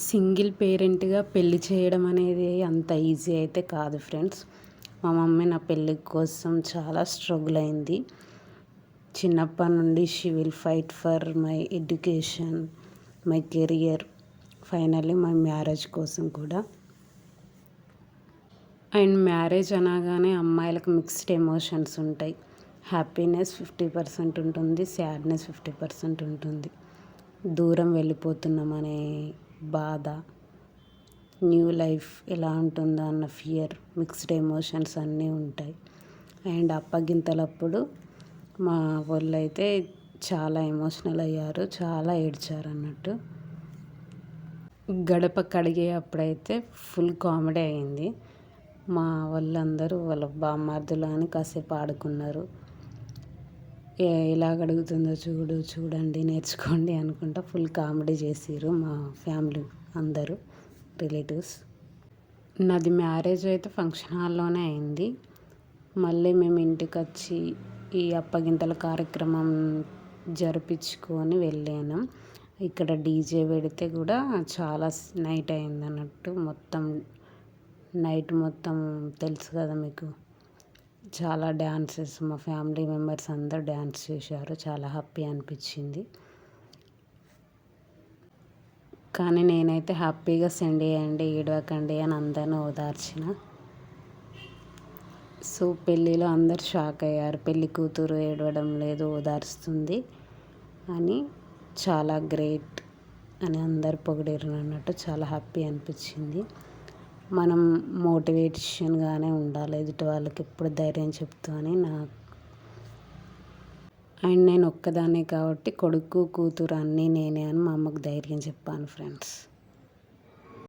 Single పేరెంట్గా పెళ్ళి చేయడం అనేది అంత ఈజీ అయితే కాదు ఫ్రెండ్స్. మా మమ్మీ నా పెళ్ళి కోసం చాలా స్ట్రగుల్ అయింది. చిన్నప్పటి నుండి she will fight for my education my career finally my marriage కోసం కూడా. అండ్ మ్యారేజ్ అనగానే అమ్మాయిలకు మిక్స్డ్ ఎమోషన్స్ ఉంటాయి. హ్యాపీనెస్ ఫిఫ్టీ పర్సెంట్ ఉంటుంది సాడ్నెస్ ఫిఫ్టీ పర్సెంట్ ఉంటుంది. దూరం వెళ్ళిపోతున్నామనే బాధ న్యూ లైఫ్ ఎలా ఉంటుందో అన్న ఫియర్ మిక్స్డ్ ఎమోషన్స్ అన్నీ ఉంటాయి. అండ్ అప్పగింతలప్పుడు మా వాళ్ళు అయితే చాలా ఎమోషనల్ అయ్యారు చాలా ఏడ్చారు అన్నట్టు గడప కడిగే అప్పుడైతే ఫుల్ కామెడీ అయింది. మా వాళ్ళందరూ వాళ్ళ బామ్మార్దులు అని కాసేపు ఆడుకున్నారు. ఎలా అడుగుతుందో చూడు చూడండి నేర్చుకోండి అనుకుంటా ఫుల్ కామెడీ చేసిరు మా ఫ్యామిలీ అందరూ రిలేటివ్స్ నాది మ్యారేజ్ అయితే ఫంక్షన్ హాల్లోనే అయింది. మళ్ళీ మేము ఇంటికి వచ్చి ఈ అప్పగింతల కార్యక్రమం జరిపించుకొని వెళ్ళాను. ఇక్కడ డీజే పెడితే కూడా చాలా నైట్ అయింది అన్నట్టు మొత్తం నైట్ మొత్తం తెలుసు కదా మీకు. చాలా డ్యాన్సెస్ మా ఫ్యామిలీ మెంబర్స్ అందరు డ్యాన్స్ చేశారు. చాలా హ్యాపీ అనిపించింది. కానీ నేనైతే హ్యాపీగా సెండ్ చేయండి ఏడవకండి అని అందరిని ఓదార్చిన. సో పెళ్ళిలో అందరు షాక్ అయ్యారు. పెళ్ళి కూతురు ఏడవడం లేదు ఓదార్స్తుంది అని చాలా గ్రేట్ అని అందరు పొగిడారు అన్నట్టు చాలా హ్యాపీ అనిపించింది. మనం మోటివేషన్గానే ఉండాలి. ఎదుటి వాళ్ళకి ఎప్పుడు ధైర్యం చెప్తూ అని నా అండ్ నేను ఒక్కదాన్నే కాబట్టి కొడుకు కూతురు అన్నీ నేనే అని మా అమ్మకు ధైర్యం చెప్పాను ఫ్రెండ్స్.